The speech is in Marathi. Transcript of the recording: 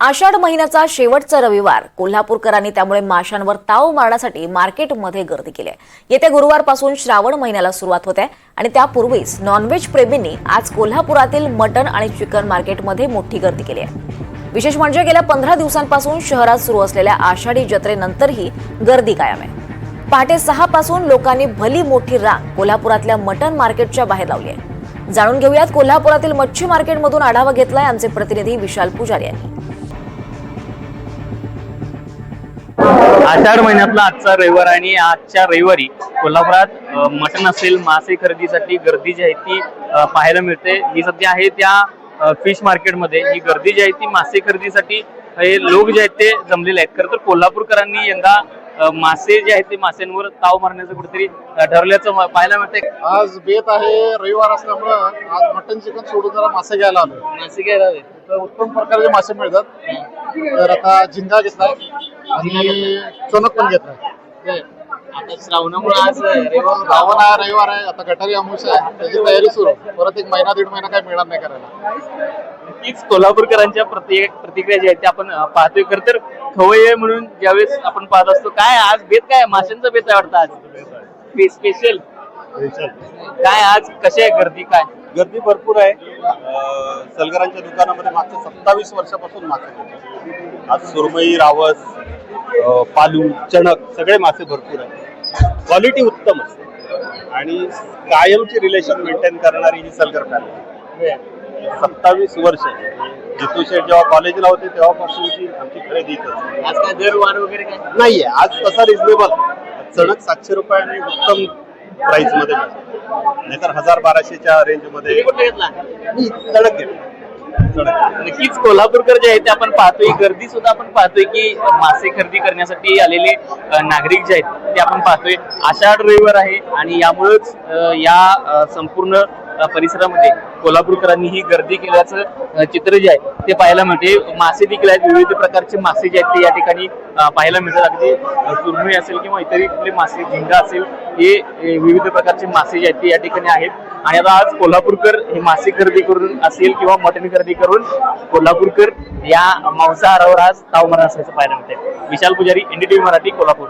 आषाढ महिन्याचा शेवटचा रविवार. कोल्हापूरकरांनी त्यामुळे माशांवर ताव मारण्यासाठी मार्केटमध्ये गर्दी केली आहे. येत्या गुरुवारपासून श्रावण महिन्याला सुरुवात होते आणि त्यापूर्वीच नॉनव्हेज प्रेमींनी आज कोल्हापुरातील मटण आणि चिकन मार्केटमध्ये मोठी गर्दी केली आहे. विशेष म्हणजे गेल्या पंधरा दिवसांपासून शहरात सुरू असलेल्या आषाढी जत्रेनंतरही गर्दी कायम आहे. पहाटे सहा पासून लोकांनी भली मोठी रांग कोल्हापुरातल्या मटण मार्केटच्या बाहेर लावली आहे. जाणून घेऊयात कोल्हापुरातील मच्छी मार्केटमधून आढावा घेतलाय आमचे प्रतिनिधी विशाल पुजारी यांनी. आषाढ महिन्यातला आजचा रविवार आणि आजच्या रविवारी कोल्हापुरात मटण असेल मासे खरेदीसाठी गर्दी जी आहे ती पाहायला मिळते. ही सध्या आहे त्या फिश मार्केटमध्ये. ही गर्दी जी आहे ती मासे खरेदीसाठी हे लोक जे आहेत ते जमलेले आहेत. खरं तर कोल्हापूरकरांनी यंदा मासे जे आहेत ते मासेंवर ताव मारण्याचं कुठेतरी म- पाहायला मिळतंय. आज बेत आहे रविवार असल्यामुळं आज मटन चिकन सोडून जरा मासे घ्यायला आलो मासे घ्यायला तर उत्तम प्रकारचे मासे मिळतात तर आता झिंगा घेतलाय आणि चणक पण घेतलाय आता श्रावणामुळे आज रविवार श्रावण आहे रविवार आहे आता गटारी अमावस्या आहे. त्याची तयारी सुरू. परत एक महिना दीड महिना काय मिळणार नाही करायला. नक्कीच कोल्हापूरकरांच्या प्रत्येक प्रतिक्रिया ज्या आहेत त्या आपण पाहतोय. खरं तर खवय्ये म्हणून ज्यावेळेस आपण पाहत असतो काय आज बेत काय माशांचा बेत आहे वाटतं आज. स्पेशल काय आज? कशी आहे गर्दी? काय? गर्दी भरपूर आहे. सलगरांच्या दुकानामध्ये मागच्या सत्तावीस वर्षापासून मासे मिळतात. आज सुरमई रावस पालू चणक सगळे मासे भरपूर आहेत. क्वालिटी उत्तम असते. आणि कायमची रिलेशन मेंटेन करणारी ही सलगर फॅमिली सत्तावीस वर्ष जितू शेठ जेव्हा कॉलेजला होते तेव्हापासूनची आमची खरेदी नाहीये. आज तसा रिझनेबल चणक सातशे रुपयाने उत्तम प्राइसमध्ये नाहीतर हजार बाराशेच्या रेंजमध्ये कुठे घेतला मी चणक घेतो चणक नक्कीच. कोल्हापूरकर जे आहेत ते आपण पाहतोय. गर्दी सुद्धा आपण पाहतोय की मासे खरेदी करण्यासाठी आलेले नागरिक जे आहेत ते आपण पाहतोय. आषाढ रविवार आहे आणि यामुळेच या संपूर्ण परिसरामध्ये कोल्हापूरकरांनी ही गर्दी केल्याचं चित्र जे आहे ते पाहायला मिळते. मासे देखील आहेत विविध प्रकारचे मासे जे आहेत ते या ठिकाणी पाहायला मिळतात. अगदी अ, असेल किंवा इतरही कुठले मासे झिंगा असेल हे हे विविध प्रकारचे मासे जे आहेत ते या ठिकाणी आहेत. आणि आता आज कोल्हापूरकर हे मासे खरेदी करून असेल किंवा मटण खरेदी करून कोल्हापूरकर या मांसाहारावर आज ताव मारणार असल्याचं पाहायला मिळते विशाल पुजारी एनडीटीव्ही मराठी कोल्हापूर.